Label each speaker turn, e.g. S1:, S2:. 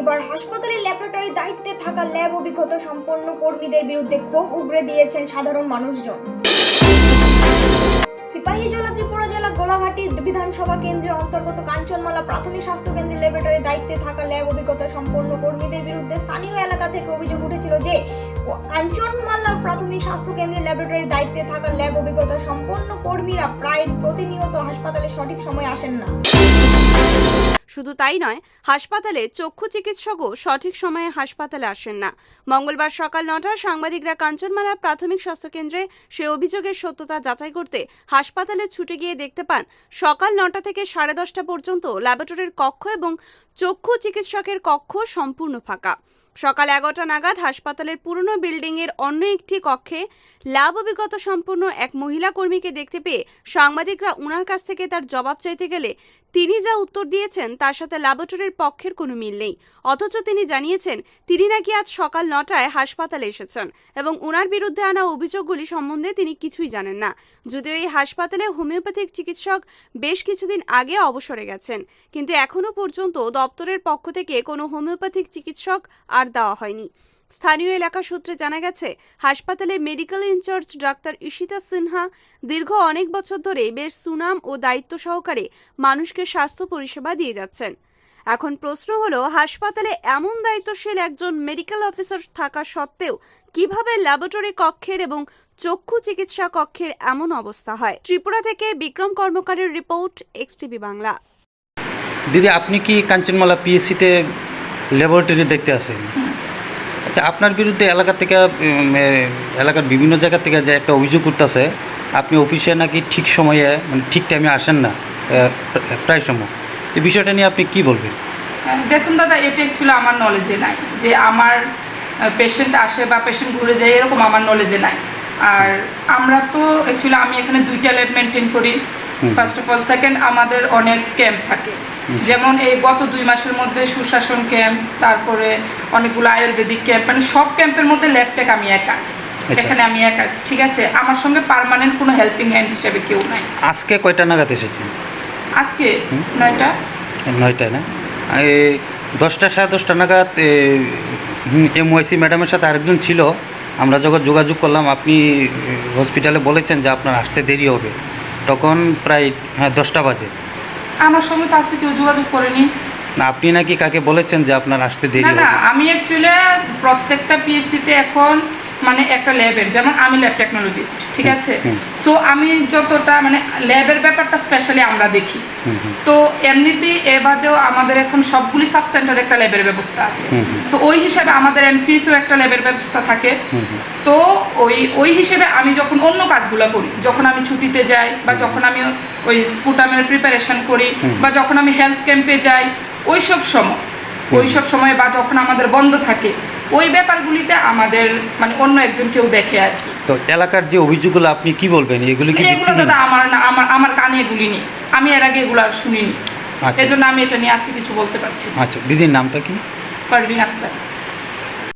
S1: এবার হাসপাতালে ল্যাবরেটরি দায়িত্বে থাকা ল্যাব অভিজ্ঞতা সম্পন্ন কর্মীদের বিরুদ্ধে ক্ষোভ উগরে দিয়েছেন সাধারণ মানুষজন। সিপাহীজলা ত্রিপুরা জেলা গোলাঘাটি বিধানসভা কেন্দ্রের অন্তর্গত কাঞ্চনমালা প্রাথমিক স্বাস্থ্য কেন্দ্রের ল্যাবরেটরি দায়িত্বে থাকা ল্যাব অভিজ্ঞতা সম্পন্ন কর্মীদের বিরুদ্ধে স্থানীয় এলাকা থেকে অভিযোগ উঠেছিল যে কাঞ্চনমালা প্রাথমিক স্বাস্থ্য কেন্দ্রের ল্যাবরেটরি দায়িত্বে থাকা ল্যাব অভিজ্ঞতা সম্পন্ন কর্মীরা প্রায় প্রতিনিয়ত হাসপাতালে সঠিক সময় আসেন না।
S2: শুধু তাই নয়, হাসপাতালে চক্ষু চিকিৎসকও সঠিক সময়ে হাসপাতালে আসেন না। মঙ্গলবার সকাল নটায় সাংবাদিকরা কাঞ্চনমালা প্রাথমিক স্বাস্থ্যকেন্দ্রে সে অভিযোগের সত্যতা যাচাই করতে হাসপাতালে ছুটে গিয়ে দেখতে পান, সকাল নটা থেকে সাড়ে দশটা পর্যন্ত ল্যাবরেটরির কক্ষ এবং চক্ষু চিকিৎসকের কক্ষ সম্পূর্ণ ফাঁকা। সকাল এগারোটা নাগাদ হাসপাতালের পুরনো বিল্ডিংয়ের অন্য একটি কক্ষে ল্যাব অভিজ্ঞতা সম্পন্ন এক মহিলা কর্মীকে দেখতে পেয়ে সাংবাদিকরা উনার কাছ থেকে তার জবাব চাইতে গেলে তিনি যা উত্তর দিয়েছেন তার সাথে ল্যাবরেটরির পক্ষের কোনো মিল নেই। অথচ তিনি জানিয়েছেন, তিনি নাকি আজ সকাল নটায় হাসপাতালে এসেছেন এবং উনার বিরুদ্ধে আনা অভিযোগগুলি সম্বন্ধে তিনি কিছুই জানেন না। যদিও এই হাসপাতালে হোমিওপ্যাথিক চিকিৎসক বেশ কিছুদিন আগে অবসরে গেছেন, কিন্তু এখনও পর্যন্ত দপ্তরের পক্ষ থেকে কোনো হোমিওপ্যাথিক চিকিৎসক আর দেওয়া হয়নি। স্থানীয় এলাকা সূত্রে জানা গেছে, হাসপাতালে medical in-charge doctor Ishita Sinha দীর্ঘ অনেক বছর ধরে বেশ সুনাম ও দায়িত্ব সহকারে মানুষকে স্বাস্থ্য পরিষেবা দিয়ে যাচ্ছেন। এখন প্রশ্ন হলো, হাসপাতালে এমন দায়িত্বশীল একজন মেডিকেল অফিসার থাকা সত্ত্বেও কীভাবে ল্যাবরেটরি কক্ষের এবং চক্ষু চিকিৎসা কক্ষের এমন অবস্থা হয়? ত্রিপুরা থেকে বিক্রম কর্মকারের রিপোর্ট এক্সটিভি বাংলা।
S3: দিদি, আপনি কি কাঞ্চনমালা পিএসসিতে ল্যাবরেটরি দেখতে আসেন আচ্ছা আপনার বিরুদ্ধে এলাকা থেকে এলাকার বিভিন্ন জায়গা থেকে যে একটা অভিযোগ করতেছে আপনি অফিসে নাকি ঠিক সময়ে মানে ঠিক টাইমে আসেন না প্রায় সময়। এই বিষয়টা নিয়ে আপনি কি বলবেন?
S4: দেখুন দাদা এটা অ্যাকচুয়ালি আমার নলেজে নাই যে আমার পেশেন্ট আসে বা পেশেন্ট ঘুরে যায় এরকম আমার নলেজে নাই। আর আমরা তো অ্যাকচুয়ালি আমি এখানে দুইটা ল্যাব মেনটেন করি। ফার্স্ট অফ অল সেকেন্ড আমাদের অনেক ক্যাম্প থাকে। যেমন এই গত দুই মাসের মধ্যে সুশাসন ক্যাম্প তারপরে অনেকগুলো আয়ুর্বেদিক ক্যাম্প মানে সব ক্যাম্পের মধ্যে ল্যাব টেক আমি একা।
S3: আচ্ছা।
S4: এখানে আমি একা ঠিক আছে? আমার সঙ্গে পার্মানেন্ট কোনো হেল্পিং হ্যান্ড হিসেবে কেউ নাই।
S3: আজকে কয়টা নাগাদ এসেছেন?
S4: আজকে। নয়টা।
S3: নয়টায় না? এই দশটা সাড়ে দশটা নাগাদ এম ওয়াইসি ম্যাডামের সাথে আরেকজন ছিল। আমরা যখন যোগাযোগ করলাম আপনি হসপিটালে বলেছেন যে আপনার আসতে দেরি হবে। তখন প্রায় হ্যাঁ দশটা বাজে।
S4: আমার সঙ্গে তো আজকে কেউ যোগাযোগ করেনি।
S3: না আপনি নাকি কাকে বলেছেন যে আপনার আসতে দেরি
S4: না
S3: হবে?
S4: আমি অ্যাকচুয়ালি প্রত্যেকটা পিএসসিতে এখন মানে একটা ল্যাবের যেমন আমি ল্যাব টেকনোলজিস্ট ঠিক আছে?
S3: হুম।
S4: সো আমি যতটা মানে ল্যাবের ব্যাপারটা স্পেশালি আমরা দেখি।
S3: হুম, হুম,
S4: তো এমনিতেই এবাদেও আমাদের এখন সবগুলি সাব সেন্টারে একটা ল্যাবের ব্যবস্থা আছে। তো ওই হিসাবে আমাদের এমসিএসও একটা ল্যাবের ব্যবস্থা থাকে। তো ওই ওই হিসেবে আমি যখন অন্য কাজগুলো করি যখন আমি ছুটিতে যাই বা যখন আমি ওই স্পুটামের প্রিপারেশন করি বা যখন আমি হেলথ ক্যাম্পে যাই ওই সব সময় ওই সব সময় বা যখন আমাদের বন্ধ থাকে ওই ব্যাপারগুলিতে আমাদের মানে অন্য একজন কেউ দেখে আর কি।
S3: তো এলাকার যে অভিযোগগুলো আপনি কি বলবেন? এগুলো কি
S4: এগুলো? দাদা আমার না আমার আমার কানে এগুলি নেই আমি এর আগে এগুলো আর শুনিনি।
S3: আচ্ছা।
S4: এজন্য আমি এটা নিয়ে আসি কিছু বলতে পারছি।
S3: আচ্ছা দিদির নামটা কি?
S4: পারভিন আক্তার।